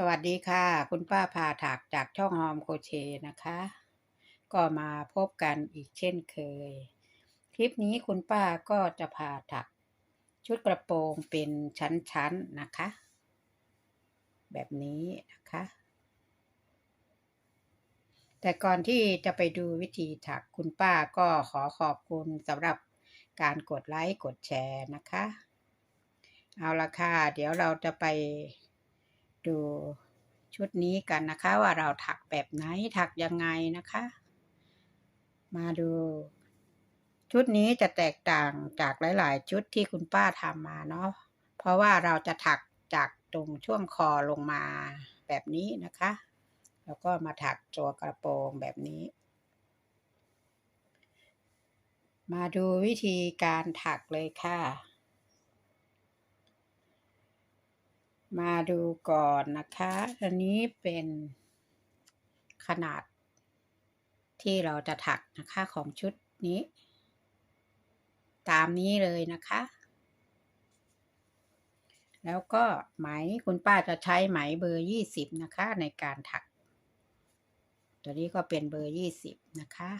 สวัสดีค่ะ คุณป้าพาถักจากช่องฮอมโคเชนะคะ ก็มาพบกันอีกเช่นเคย คลิปนี้คุณป้าก็จะพาถัก ชุดกระโปรงเป็นชั้นๆนะคะ แบบนี้นะคะ แต่ก่อนที่จะไปดูวิธีถักคุณป้าก็ขอขอบคุณสำหรับการกดไลค์กดแชร์นะคะ เอาละค่ะ เดี๋ยวเราจะไป ดูชุดนี้กันนะคะว่าเราถักแบบไหนถักยังไงนะคะ มาดู ชุดนี้จะแตกต่างจากหลาย ๆ ชุดที่คุณป้าทำมาเนาะเพราะว่าเราจะถักจากตรงช่วงคอลงมาแบบนี้นะคะ แล้วก็มาถักตัวกระโปรงแบบนี้ มาดูวิธีการถักเลยค่ะ มาดูก่อนนะคะ อันนี้เป็นขนาดที่เราจะถักนะคะของชุดนี้ ตามนี้เลยนะคะ แล้วก็ไหมคุณป้าจะใช้ไหมเบอร์ยี่สิบนะคะในการถัก ตัวนี้ก็เป็นเบอร์ยี่สิบนะคะ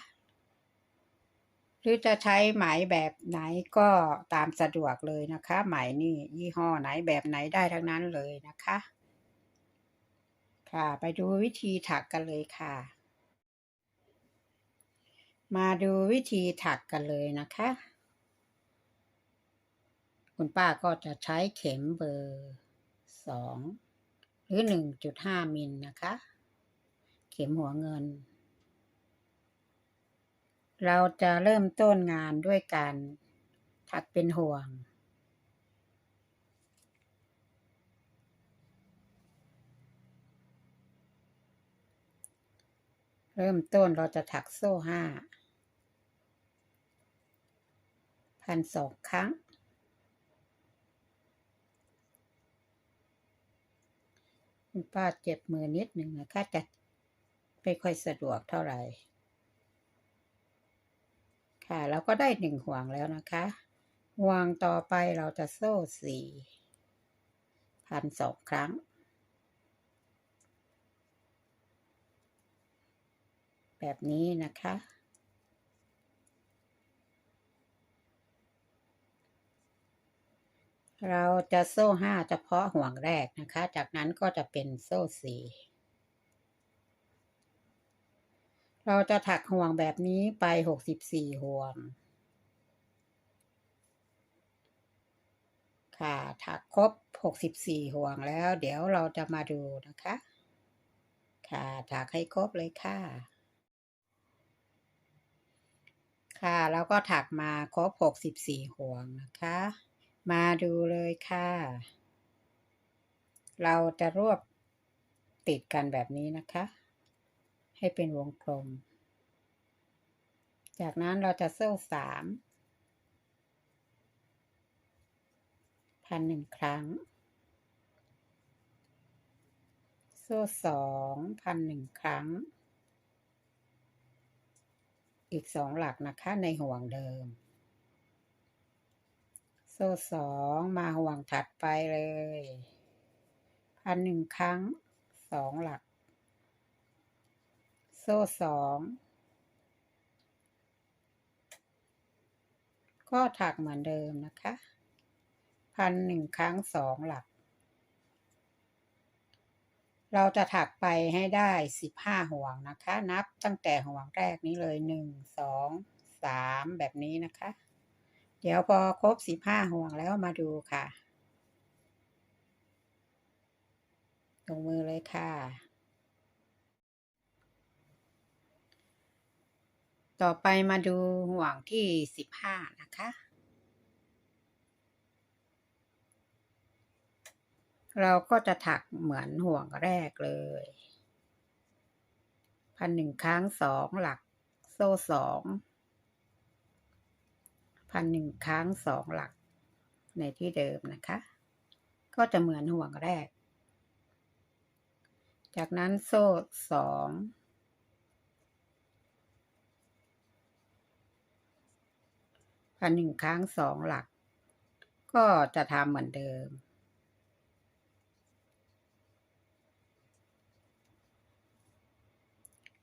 รือจะใช้ไหมแบบไหนก็ตามสะดวกเลยนะคะ ไหมนี่ยี่ห้อไหนแบบไหนได้ทั้งนั้นเลยนะคะ ค่ะไปดูวิธีถักกันเลยค่ะ มาดูวิธีถักกันเลยนะคะ คุณป้าก็จะใช้เข็มเบอร์สองหรือหนึ่งจุดห้ามิลนะคะ เข็มหัวเงิน เราจะเริ่มต้นงานด้วยการถักเป็นห่วง เริ่มต้นเราจะถักโซ่ห้าพันสองครั้ง คุณป้าเจ็บมือนิดหนึ่งนะคะจะไม่ค่อยสะดวกเท่าไหร่ ค่ะ เราก็ได้หนึ่งห่วงแล้วนะคะห่วงต่อไปเราจะโซ่สี่พันสองครั้ง แบบนี้นะคะเราจะโซ่ห้าเฉพาะห่วงแรกนะคะ จากนั้นก็จะเป็นโซ่สี่ เราจะถักห่วงแบบนี้ไปหกสิบสี่ห่วง ค่ะ ถักครบหกสิบสี่ห่วงแล้ว เดี๋ยวเราจะมาดูนะคะ ค่ะ ถักให้ครบเลยค่ะ ค่ะแล้วก็ถักมาครบหกสิบสี่ห่วงนะคะ มาดูเลยค่ะ เราจะรวบติดกันแบบนี้นะคะ ให้เป็นวงกลม จากนั้นเราจะโซ่สามพันหนึ่งครั้ง โซ่สองพันหนึ่งครั้ง อีกสองหลักนะคะในห่วงเดิม โซ่สองมาห่วงถัดไปเลย พันหนึ่งครั้งสองหลัก โซ่สองก็ถักเหมือนเดิมนะคะพันหนึ่งครั้งสองหลัก เราจะถักไปให้ได้สิบห้าห่วงนะคะ นับตั้งแต่ห่วงแรกนี้เลยหนึ่งสองสามแบบนี้นะคะ เดี๋ยวพอครบสิบห้าห่วงแล้วมาดูค่ะลงมือเลยค่ะ ต่อไปมาดูห่วงที่สิบห้านะคะ เราก็จะถักเหมือนห่วงแรกเลยพันหนึ่งครั้งสองหลักโซ่สองพันหนึ่งครั้งสองหลัก ในที่เดิมนะคะ ก็จะเหมือนห่วงแรก จากนั้นโซ่สอง พันหนึ่งครั้งสองหลัก ก็จะทำเหมือนเดิม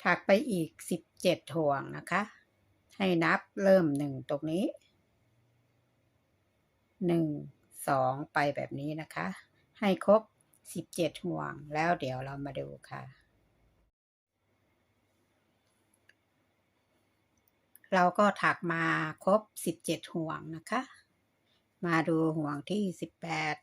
ถักไปอีกสิบเจ็ดห่วงนะคะ ให้นับเริ่มหนึ่งตรงนี้หนึ่งสองไปแบบนี้นะคะ ให้ครบสิบเจ็ดห่วงแล้วเดี๋ยวเรามาดูค่ะ เราก็ถักมาครบสิบเจ็ดห่วงนะคะ มาดูห่วงที่สิบแปด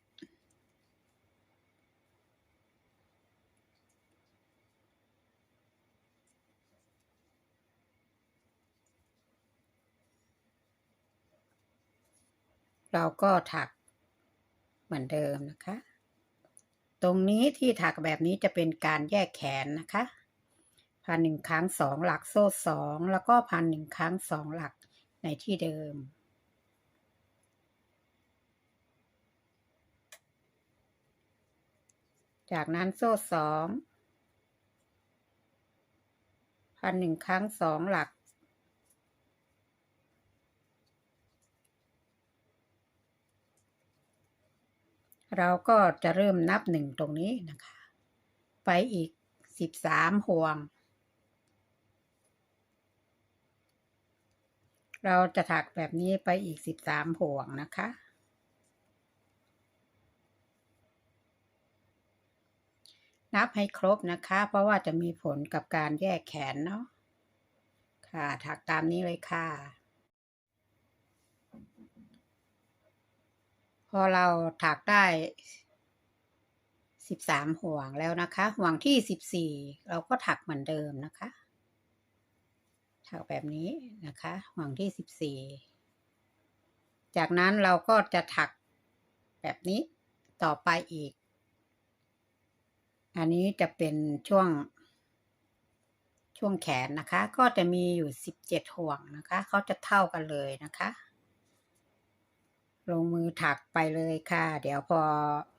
เราก็ถักเหมือนเดิมนะคะ ตรงนี้ที่ถักแบบนี้จะเป็นการแยกแขนนะคะ พันหนึ่งครั้งสองหลักโซ่สองแล้วก็พันหนึ่งครั้งสองหลักในที่เดิม จากนั้นโซ่สองพันหนึ่งครั้งสองหลักเราก็จะเริ่มนับหนึ่งตรงนี้นะคะ ไปอีกสิบสามห่วง เราจะถักแบบนี้ไปอีกสิบสามห่วงนะคะ นับให้ครบนะคะ เพราะว่าจะมีผลกับการแยกแขนเนาะ ค่ะ ถักตามนี้เลยค่ะ พอเราถักได้สิบสามห่วงแล้วนะคะ ห่วงที่สิบสี่เราก็ถักเหมือนเดิมนะคะ ถักแบบนี้นะคะห่วงที่สิบสี่จากนั้นเราก็จะถักแบบนี้ต่อไปอีก อันนี้จะเป็นช่วง ช่วงแขนนะคะ ก็จะมีอยู่สิบเจ็ดห่วงนะคะ เขาจะเท่ากันเลยนะคะ ลงมือถักไปเลยค่ะ เดี๋ยวพอ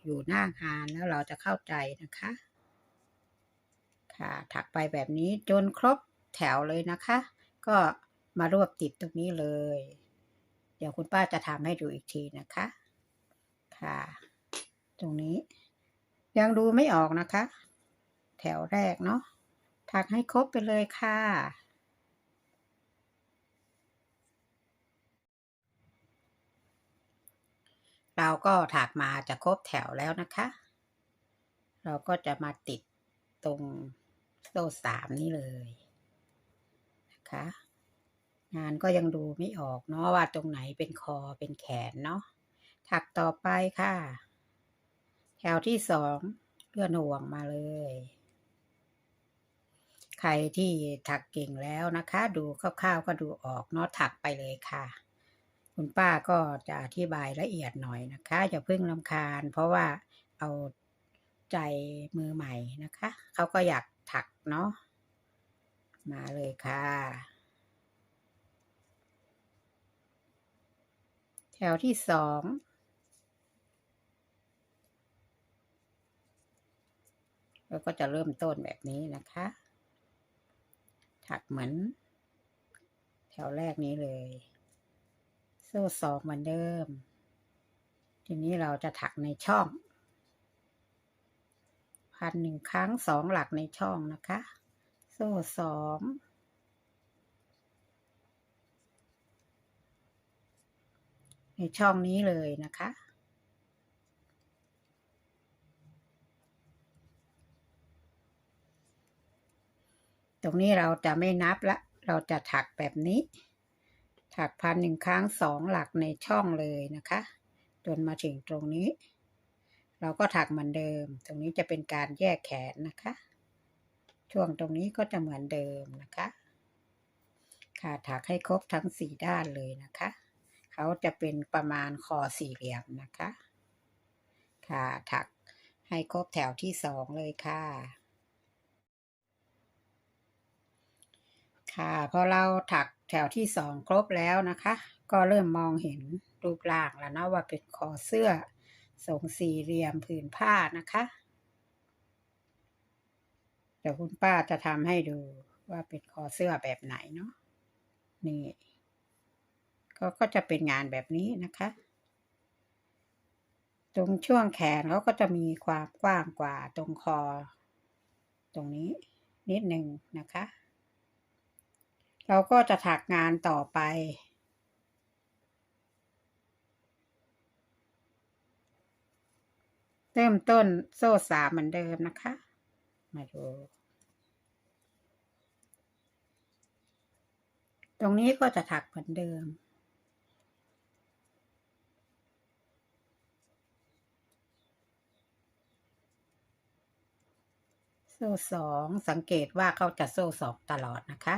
อยู่หน้างานแล้วเราจะเข้าใจนะคะ ค่ะ ถักไปแบบนี้จนครบแถวเลยนะคะ ก็มารวบติดตรงนี้เลย เดี๋ยวคุณป้าจะทำให้ดูอีกทีนะคะ ค่ะ ตรงนี้ ยังดูไม่ออกนะคะ แถวแรกเนาะถักให้ครบไปเลยค่ะ เราก็ถักมาจะครบแถวแล้วนะคะ เราก็จะมาติดตรงโซ่สามนี่เลย นะคะ งานก็ยังดูไม่ออกเนาะว่าตรงไหนเป็นคอเป็นแขนเนาะถักต่อไปค่ะ แถวที่สองเลื่อนห่วงมาเลย ใครที่ถักเก่งแล้วนะคะ ดูคร่าวๆก็ดูออกเนาะถักไปเลยค่ะ คุณป้าก็จะอธิบายละเอียดหน่อยนะคะอย่าเพิ่งลำคาญ เพราะว่าเอาใจมือใหม่นะคะ เขาก็อยากถักเนาะ มาเลยค่ะ แถวที่สองแล้วก็จะเริ่มต้นแบบนี้นะคะ ถักเหมือน แถวแรกนี้เลย โซ่สองเหมือนเดิม ทีนี้เราจะถักในช่อง พันหนึ่งครั้งสองหลักในช่องนะคะ โซ่สองในช่องนี้เลยนะคะ ตรงนี้เราจะไม่นับละ เราจะถักแบบนี้ ถักพันหนึ่งครั้งสองหลักในช่องเลยนะคะ จนมาถึงตรงนี้ เราก็ถักเหมือนเดิม ตรงนี้จะเป็นการแยกแขนนะคะ ช่วงตรงนี้ก็จะเหมือนเดิมนะคะ ค่ะถักให้ครบทั้งสี่ด้านเลยนะคะ เขาจะเป็นประมาณคอสี่เหลี่ยมนะคะ ค่ะถักให้ครบแถวที่สองเลยค่ะ ค่ะพอเราถักแถวที่สองครบแล้วนะคะ ก็เริ่มมองเห็นรูปร่างแล้วนะว่าเป็นคอเสื้อทรงสี่เหลี่ยมผืนผ้านะคะ เดี๋ยวคุณป้าจะทำให้ดูว่าเป็นคอเสื้อแบบไหนเนาะนี่ก็ก็จะเป็นงานแบบนี้นะคะ ตรงช่วงแขนเขาก็จะมีความกว้างกว่าตรงคอ ตรงนี้นิดหนึ่งนะคะ เราก็จะถักงานต่อไป เริ่มต้นโซ่สามเหมือนเดิมนะคะ มาดูตรงนี้ก็จะถักเหมือนเดิม โซ่สองสังเกตว่าเขาจะโซ่สองตลอดนะคะ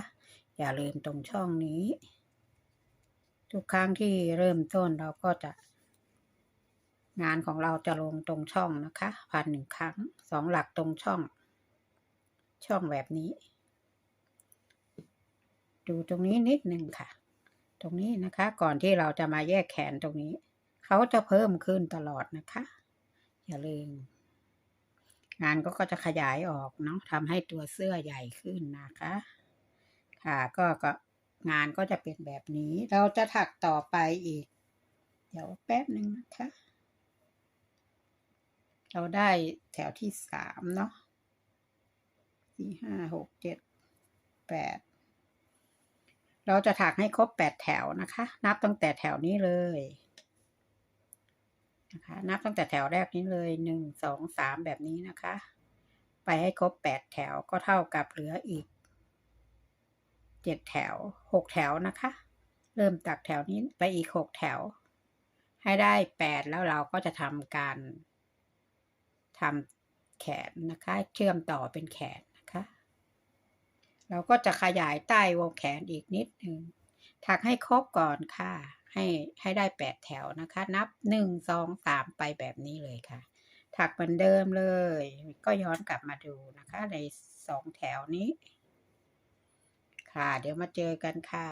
อย่าลืมตรงช่องนี้ ทุกครั้งที่เริ่มต้นเราก็จะงานของเราจะลงตรงช่องนะคะ พันหนึ่งครั้งสองหลักตรงช่อง ช่องแบบนี้ ดูตรงนี้นิดหนึ่งค่ะ ตรงนี้นะคะ ก่อนที่เราจะมาแยกแขนตรงนี้ เขาจะเพิ่มขึ้นตลอดนะคะ อย่าลืม งานก็ก็จะขยายออกเนาะทำให้ตัวเสื้อใหญ่ขึ้นนะคะ ค่ะก็ก็งานก็จะเป็นแบบนี้ เราจะถักต่อไปอีก เดี๋ยวแป๊บหนึ่งนะคะ เราได้แถวที่สามเนาะ สี่ห้าหกเจ็ดแปดเราจะถักให้ครบแปดแถวนะคะ นับตั้งแต่แถวนี้เลยนะคะนับตั้งแต่แถวแรกนี้เลยหนึ่งสองสามแบบนี้นะคะ ไปให้ครบแปดแถวก็เท่ากับเหลืออีกเจ็ดแถวหกแถวนะคะ เริ่มจากแถวนี้ไปอีกหกแถว ให้ได้แปดแล้วเราก็จะทำการทำแขนนะคะ เชื่อมต่อเป็นแขน เราก็จะขยายใต้วงแขนอีกนิดหนึ่งถักให้ครบก่อนค่ะ ให้ให้ได้แปดแถวนะคะ นับหนึ่งสองสามไปแบบนี้เลยค่ะ ถักเหมือนเดิมเลย ก็ย้อนกลับมาดูนะคะ ในสองแถวนี้ ค่ะ เดี๋ยวมาเจอกันค่ะ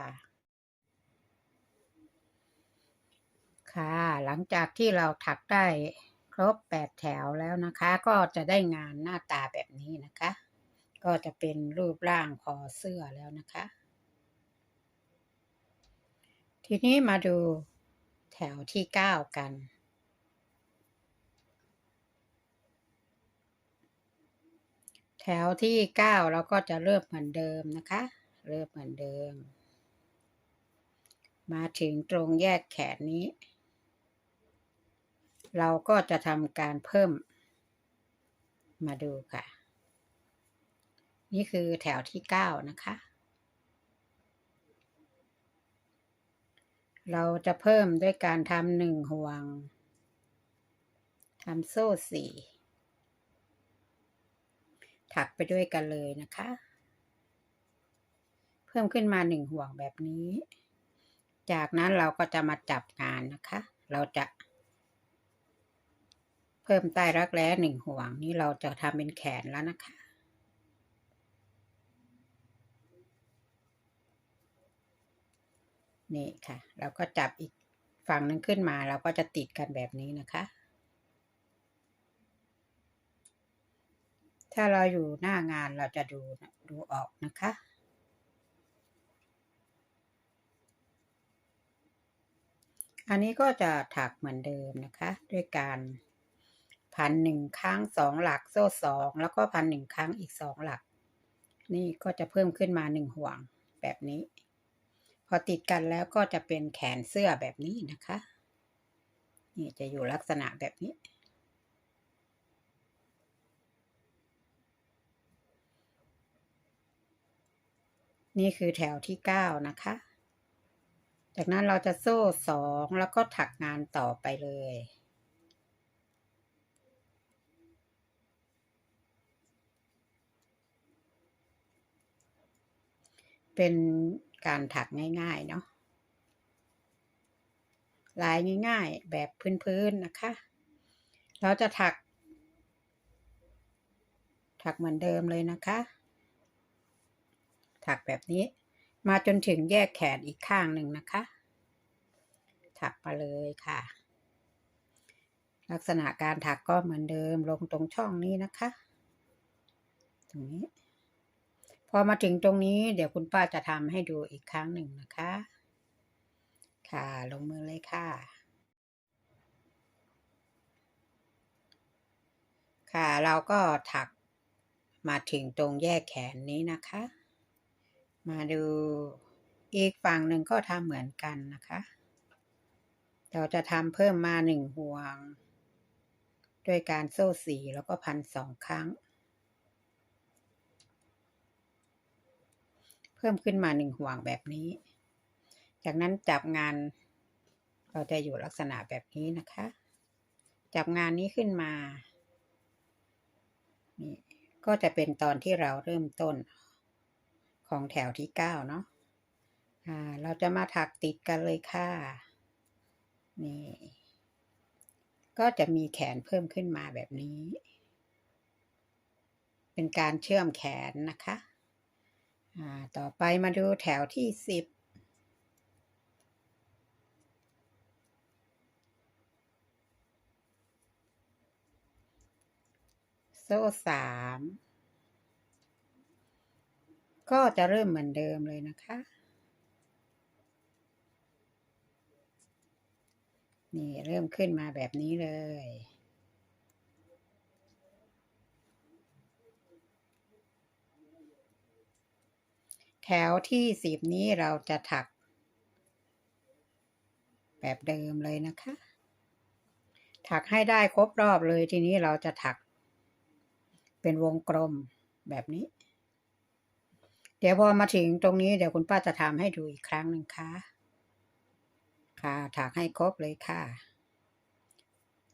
ค่ะ หลังจากที่เราถักได้ครบแปดแถวแล้วนะคะ ก็จะได้งานหน้าตาแบบนี้นะคะ ก็จะเป็นรูปร่างคอเสื้อแล้วนะคะ ทีนี้มาดูแถวที่เก้ากัน แถวที่เก้าเราก็จะเริ่มเหมือนเดิมนะคะ เริ่มเหมือนเดิม มาถึงตรงแยกแขนนี้ เราก็จะทำการเพิ่มมาดูค่ะ นี่คือแถวที่เก้านะคะ เราจะเพิ่มด้วยการทำหนึ่งห่วงทำโซ่สี่ถักไปด้วยกันเลยนะคะ เพิ่มขึ้นมาหนึ่งห่วงแบบนี้ จากนั้นเราก็จะมาจับงานนะคะ เราจะ เพิ่มใต้รักแร้หนึ่งห่วงนี้เราจะทำเป็นแขนแล้วนะคะ นี่ค่ะ เราก็จับอีกฝั่งหนึงขึ้นมา เราก็จะติดกันแบบนี้นะคะ ถ้าเราอยู่หน้างานเราจะดูดูออกนะคะอันนี้ก็จะถักเหมือนเดิมนะคะ ด้วยการพันหนึ่งครั้งสองหลักโซ่สองแล้วก็พันหนึ่งครั้งอีกสองหลัก นี่ก็จะเพิ่มขึ้นมาหนึ่งห่วงแบบนี้ พอติดกันแล้วก็จะเป็นแขนเสื้อแบบนี้นะคะ นี่จะอยู่ลักษณะแบบนี้ นี่คือแถวที่เก้านะคะ จากนั้นเราจะโซ่สองแล้วก็ถักงานต่อไปเลยเป็น การถักง่าย ๆ เนาะลายง่าย ๆ แบบพื้นๆนะคะ เราจะถัก ถักเหมือนเดิมเลยนะคะ ถักแบบนี้ มาจนถึงแยกแขนอีกข้างหนึ่งนะคะ ถักมาเลยค่ะ ลักษณะการถักก็เหมือนเดิมลงตรงช่องนี้นะคะ ตรงนี้ พอมาถึงตรงนี้เดี๋ยวคุณป้าจะทำให้ดูอีกครั้งหนึ่งนะคะ ค่ะลงมือเลยค่ะ ค่ะเราก็ถักมาถึงตรงแยกแขนนี้นะคะ มาดูอีกฝั่งหนึ่งก็ทำเหมือนกันนะคะ เราจะทำเพิ่มมาหนึ่งห่วง ด้วยการโซ่สีแล้วก็พันสองครั้ง พิ่มขึ้นมาหนึ่งห่วงแบบนี้ จากนั้นจับงานเราจะอยู่ลักษณะแบบนี้นะคะ จับงานนี้ขึ้นมานี่ก็จะเป็นตอนที่เราเริ่มต้นของแถวที่เก้าเนาะอ่าเราจะมาถักติดกันเลยค่ะ นี่ ก็จะมีแขนเพิ่มขึ้นมาแบบนี้ เป็นการเชื่อมแขนนะคะ ต่อไปมาดูแถวที่สิบโซ่สามก็จะเริ่มเหมือนเดิมเลยนะคะ นี่เริ่มขึ้นมาแบบนี้เลย แถวที่สิบนี้เราจะถัก แบบเดิมเลยนะคะ ถักให้ได้ครบรอบเลยทีนี้เราจะถัก เป็นวงกลมแบบนี้ เดี๋ยวพอมาถึงตรงนี้เดี๋ยวคุณป้าจะทำให้ดูอีกครั้งหนึ่งค่ะ ค่ะ ถักให้ครบเลยค่ะ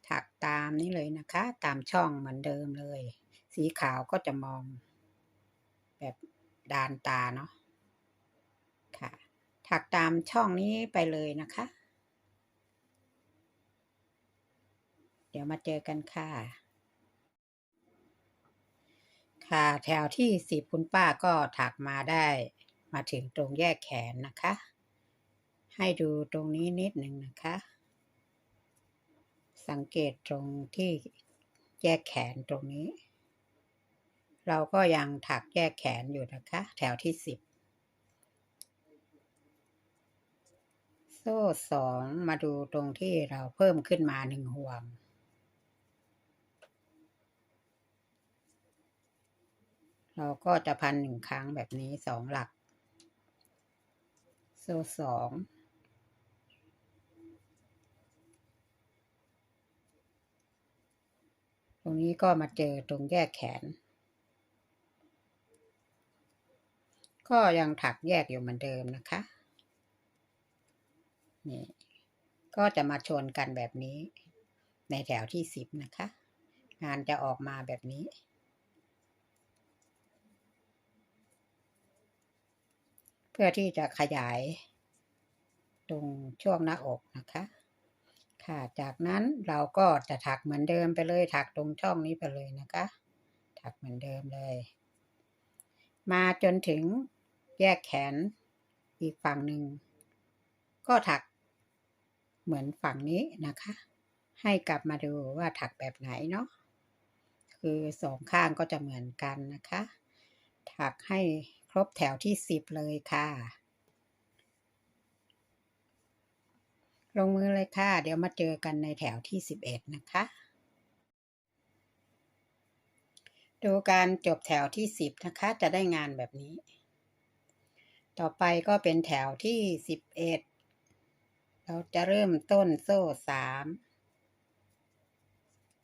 ถักตามนี้เลยนะคะ ตามช่องเหมือนเดิมเลย สีขาวก็จะมองแบบดานตาเนาะ ถักตามช่องนี้ไปเลยนะคะ เดี๋ยวมาเจอกันค่ะ ค่ะแถวที่สิบคุณป้าก็ถักมาได้มาถึงตรงแยกแขนนะคะ ให้ดูตรงนี้นิดหนึ่งนะคะ สังเกตตรงที่แยกแขนตรงนี้ เราก็ยังถักแยกแขนอยู่นะคะ แถวที่สิบ โซ่สองมาดูตรงที่เราเพิ่มขึ้นมาหนึ่งห่วง เราก็จะพันหนึ่งครั้งแบบนี้สองหลัก โซ่สองตรงนี้ก็มาเจอตรงแยกแขน ก็ยังถักแยกอยู่เหมือนเดิมนะคะ นี่ก็จะมาชนกันแบบนี้ ในแถวที่สิบนะคะ งานจะออกมาแบบนี้ เพื่อที่จะขยาย ตรงช่วงหน้าอกนะคะ ค่ะจากนั้นเราก็จะถักเหมือนเดิมไปเลย ถักตรงช่องนี้ไปเลยนะคะ ถักเหมือนเดิมเลย มาจนถึงแยกแขนอีกฝั่งหนึ่งก็ถัก เหมือนฝั่งนี้นะคะ ให้กลับมาดูว่าถักแบบไหนเนาะคือสองข้างก็จะเหมือนกันนะคะ ถักให้ครบแถวที่สิบเลยค่ะ ลงมือเลยค่ะ เดี๋ยวมาเจอกันในแถวที่สิบเอ็ดนะคะ ดูการจบแถวที่สิบนะคะ จะได้งานแบบนี้ ต่อไปก็เป็นแถวที่สิบเอ็ด เราจะเริ่มต้นโซ่สาม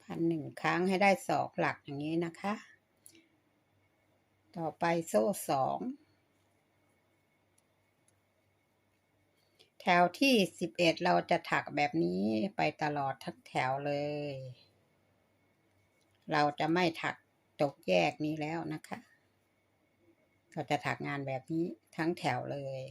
พันหนึ่งครั้งให้ได้สองหลักอย่างนี้นะคะ ต่อไปโซ่สองแถวที่สิบเอ็ดเราจะถักแบบนี้ไปตลอดทั้งแถวเลย เราจะไม่ถักตกแยกนี้แล้วนะคะ เราจะถักงานแบบนี้ทั้งแถวเลย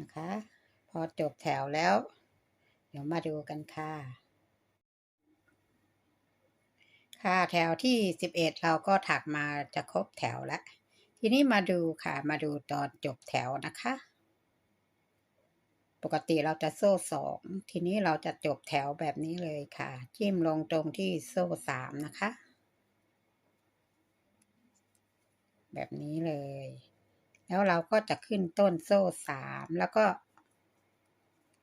นะคะ พอจบแถวแล้ว เดี๋ยวมาดูกันค่ะ ค่ะแถวที่สิบเอ็ดเราก็ถักมาจะครบแถวแล้ว ทีนี้มาดูค่ะ มาดูตอนจบแถวนะคะ ปกติเราจะโซ่สองทีนี้เราจะจบแถวแบบนี้เลยค่ะ จิ้มลงตรงที่โซ่สามนะคะ แบบนี้เลย แล้วเราก็จะขึ้นต้นโซ่สามแล้วก็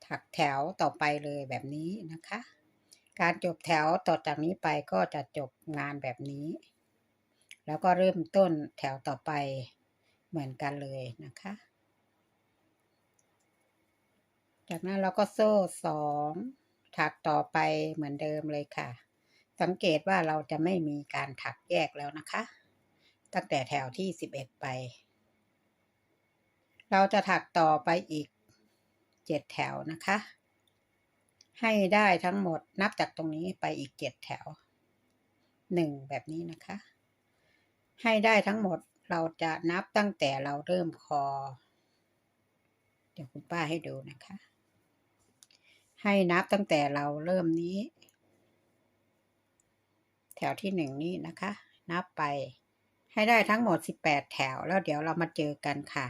ถักแถวต่อไปเลยแบบนี้นะคะ การจบแถวต่อจากนี้ไปก็จะจบงานแบบนี้ แล้วก็เริ่มต้นแถวต่อไปเหมือนกันเลยนะคะ จากนั้นเราก็โซ่สองถักต่อไปเหมือนเดิมเลยค่ะ สังเกตว่าเราจะไม่มีการถักแยกแล้วนะคะ ตั้งแต่แถวที่สิบเอ็ดไป เราจะถักต่อไปอีกเจ็ดแถวนะคะ ให้ได้ทั้งหมดนับจากตรงนี้ไปอีกเจ็ดแถวหนึ่งแบบนี้นะคะ ให้ได้ทั้งหมดเราจะนับตั้งแต่เราเริ่มคอ เดี๋ยวคุณป้าให้ดูนะคะ ให้นับตั้งแต่เราเริ่มนี้ แถวที่หนึ่งนี้นะคะ นับไปให้ได้ทั้งหมดสิบแปดแถวแล้วเดี๋ยวเรามาเจอกันค่ะ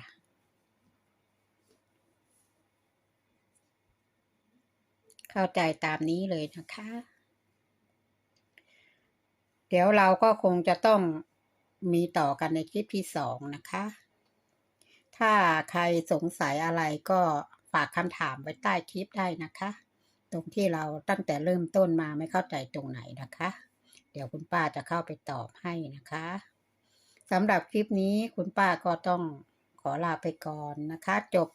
เข้าใจตามนี้เลยนะคะ เดี๋ยวเราก็คงจะต้องมีต่อกันในคลิปที่สองนะคะ ถ้าใครสงสัยอะไรก็ฝากคำถามไว้ใต้คลิปได้นะคะ ตรงที่เราตั้งแต่เริ่มต้นมาไม่เข้าใจตรงไหนนะคะ เดี๋ยวคุณป้าจะเข้าไปตอบให้นะคะสำหรับคลิปนี้คุณป้าก็ต้องขอลาไปก่อนนะคะ จบ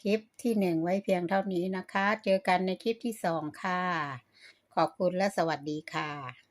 คลิปที่หนึ่งไว้เพียงเท่านี้นะคะ เจอกันในคลิปที่สองค่ะ ขอบคุณและสวัสดีค่ะ